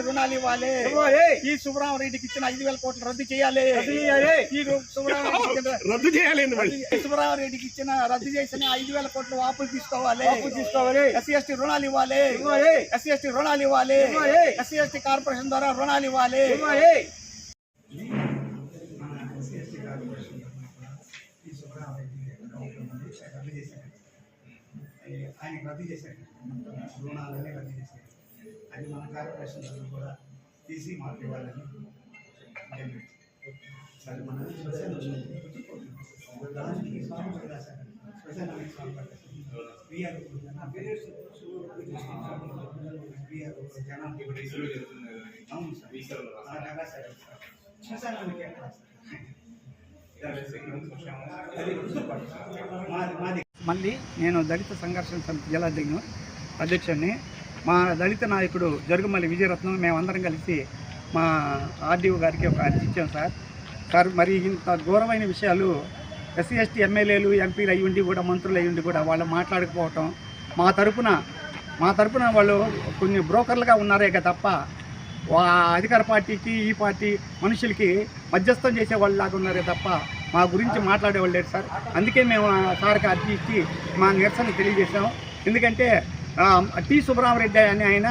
రుణాలు ఇవ్వాలి ఇవ్వాలి. ఈ సుబ్రహ్మరెడ్డికి ఇచ్చిన ఐదు వేల కోట్లు రద్దు చేయాలి. రద్దు చేయాలి. ఈ సుబ్రహ్మరెడ్డికి ఇచ్చిన- రద్దు చేయాలండి మళ్ళీ ఈ సుబ్రహ్మరెడ్డికి ఇచ్చిన రద్దు చేసిన ఐదు వేల కోట్లు వాపులు తీసుకోవాలి. అప్పు తీసుకోవాలి. ఎస్సీ ఎస్టీ రుణాలు ఇవ్వాలి. ఇవ్వాలి. ఎస్సీ ఎస్టీ రుణాలు ఇవ్వాలి. ఇవ్వాలి. ఎస్సీ ఎస్టీ కార్పొరేషన్ ద్వారా రుణాలు ఇవ్వాలి. ఇవ్వాలి ఆయన రద్దు చేశారు. రుణాలన్నీ రద్దు చేశారు. అది మన కార్పొరేషన్ వాళ్ళు కూడా తీసి మాకు ఇవ్వాలని డిమాండ్. సరే మన శ్మశానం ఉంది. దానికి స్వామి కూడా సార్. శ్మశానానికి స్వామి కూడా సార్. వీఆర్ నా పేరు వీఆర్ జనానికి అవును సార్ ఆ, నగా సార్ శ్మశానానికి ఎక్కడ సార్ మాది మాది మళ్ళీ నేను దళిత సంఘర్షణ సమితి జిల్లా అధ్యక్షుని. అధ్యక్షుడిని మా దళిత నాయకుడు జరుగుమల్లి విజయరత్నం మేమందరం కలిసి మా ఆర్డీఓ గారికి ఒక అర్జీ ఇచ్చాం సార్. సార్ మరి ఇంత ఘోరమైన విషయాలు ఎస్సీ ఎస్టీ ఎమ్మెల్యేలు ఎంపీలు అయ్యి ఉండి కూడా మంత్రులు అయ్యి ఉండి కూడా వాళ్ళు మాట్లాడకపోవటం మా తరపున మా తరపున వాళ్ళు కొన్ని బ్రోకర్లుగా ఉన్నారే తప్ప వా- అధికార పార్టీకి ఈ పార్టీ మనుషులకి మధ్యస్థం చేసే వాళ్ళు లాగా ఉన్నారే తప్ప మా గురించి మాట్లాడేవాళ్ళు లేరు సార్. అందుకే మేము ఆ సార్కి అర్జీ ఇచ్చి మా నిరసన తెలియజేసాం ఎందుకంటే టి సుబ్రహ్మరెడ్డి అని ఆయన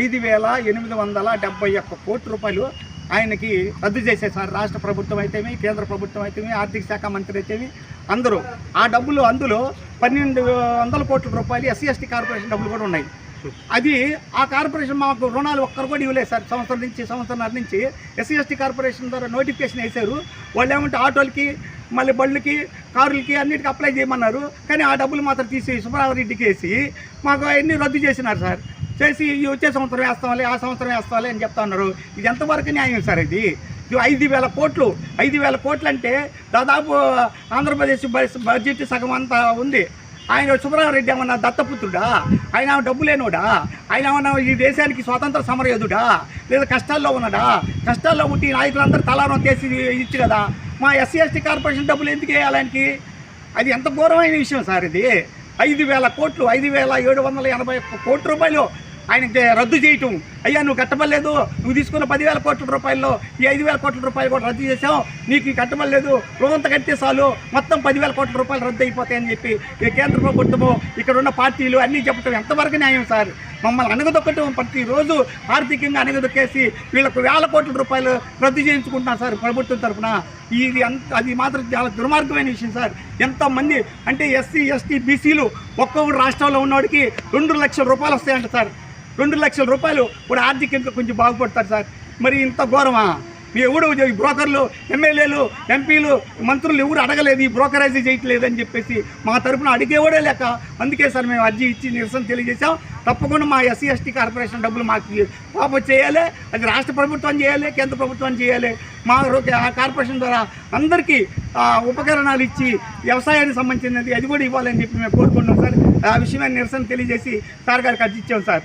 ఐదు వేల ఎనిమిది వందల డెబ్బై ఒక్క కోట్ల రూపాయలు ఆయనకి రద్దు చేసేసారు రాష్ట్ర ప్రభుత్వం అయితేమి కేంద్ర ప్రభుత్వం అయితేమి ఆర్థిక శాఖ మంత్రి అయితేమి అందరూ. ఆ డబ్బులు అందులో పన్నెండు వందల కోట్ల రూపాయలు ఎస్సీ ఎస్టీ కార్పొరేషన్ డబ్బులు కూడా ఉన్నాయి. అది ఆ కార్పొరేషన్ మాకు రుణాలు ఒక్కరు కూడా ఇవ్వలేదు సార్. సంవత్సరం నుంచి సంవత్సరంన్నర నుంచి. ఎస్సీ ఎస్టీ కార్పొరేషన్ ద్వారా నోటిఫికేషన్ వేశారు. వాళ్ళు ఏమంటే ఆటోలకి మళ్ళీ బళ్ళకి కారులకి అన్నిటికీ అప్లై చేయమన్నారు. కానీ ఆ డబ్బులు మాత్రం తీసి సుబ్రహ్మరెడ్డికి వేసి మాకు అవన్నీ రద్దు చేసినారు సార్. చేసి ఈ వచ్చే సంవత్సరం వేస్తామలే ఆ సంవత్సరం వేస్తామలే అని చెప్తా ఉన్నారు. ఇది ఎంతవరకు న్యాయం సార్ ఇది? ఇది ఐదు వేల కోట్లు. ఐదు వేల కోట్లు అంటే దాదాపు ఆంధ్రప్రదేశ్ బడ్జెట్ సగం అంతా ఉంది. ఆయన సుబ్రహ్మరెడ్డి ఏమన్నా దత్తపుత్రుడా? ఆయన డబ్బు లేనోడా? ఆయన ఏమన్నా ఈ దేశానికి స్వాతంత్ర సమరయోధుడా? లేదా కష్టాల్లో ఉన్నాడా కష్టాల్లో ఉంటే ఈ నాయకులందరూ తలారం తీసి ఇచ్చు కదా? మా ఎస్సీ ఎస్టీ కార్పొరేషన్ డబ్బులు ఎందుకు వేయాలి ఆయనకి? అది ఎంత ఘోరమైన విషయం సార్ ఇది. ఐదు వేల కోట్లు ఐదు వేల ఏడు వందల ఎనభై ఒక్క కోట్ల రూపాయలు ఆయన రద్దు చేయటం. అయ్యా నువ్వు కట్టబడలేదు. నువ్వు తీసుకున్న పదివేల కోట్ల రూపాయల్లో ఈ ఐదు వేల కోట్ల రూపాయలు కూడా రద్దు చేసావు నీకు కట్టబడలేదు. రోజంతా కట్టే చాలు. మొత్తం పదివేల కోట్ల రూపాయలు రద్దు అయిపోతాయని చెప్పి ఈ కేంద్ర ప్రభుత్వము ఇక్కడ ఉన్న పార్టీలు అన్నీ చెప్పటం ఎంతవరకు న్యాయం సార్? మమ్మల్ని అనగదొక్కటం ప్రతిరోజు ఆర్థికంగా అనగదొక్కేసి వీళ్ళకు వేల కోట్ల రూపాయలు రద్దు చేయించుకుంటున్నారు సార్ ప్రభుత్వం తరఫున. ఇది అంత అది మాత్రం చాలా దుర్మార్గమైన విషయం సార్. ఎంతమంది అంటే ఎస్సీ ఎస్టీ బీసీలు ఒక్కొక్క రాష్ట్రంలో ఉన్నవాడికి రెండు లక్షల రూపాయలు వస్తాయంట సార్. రెండు లక్షల రూపాయలు కూడా ఆర్థికంగా కొంచెం బాగుపడతారు సార్. మరి ఇంత ఘోరమా? మీ ఎవడు ఈ బ్రోకర్లు ఎమ్మెల్యేలు ఎంపీలు మంత్రులు ఎవరు అడగలేదు ఈ బ్రోకరేజీ చేయట్లేదని చెప్పేసి మా తరపున అడిగేవాడే లేక అందుకే సార్ మేము అర్జీ ఇచ్చి నిరసన తెలియజేశాం. తప్పకుండా మా ఎస్సీ ఎస్టీ కార్పొరేషన్ డబ్బులు మాకు పాపం చేయాలి అది రాష్ట్ర ప్రభుత్వం చేయాలి కేంద్ర ప్రభుత్వం చేయాలి. మా కార్పొరేషన్ ద్వారా అందరికీ ఉపకరణాలు ఇచ్చి వ్యవసాయానికి సంబంధించినది అది కూడా ఇవ్వాలని చెప్పి మేము కోరుకుంటున్నాం సార్. ఆ విషయమైన నిరసన తెలియజేసి సార్ గారికి అర్జీ ఇచ్చాం సార్.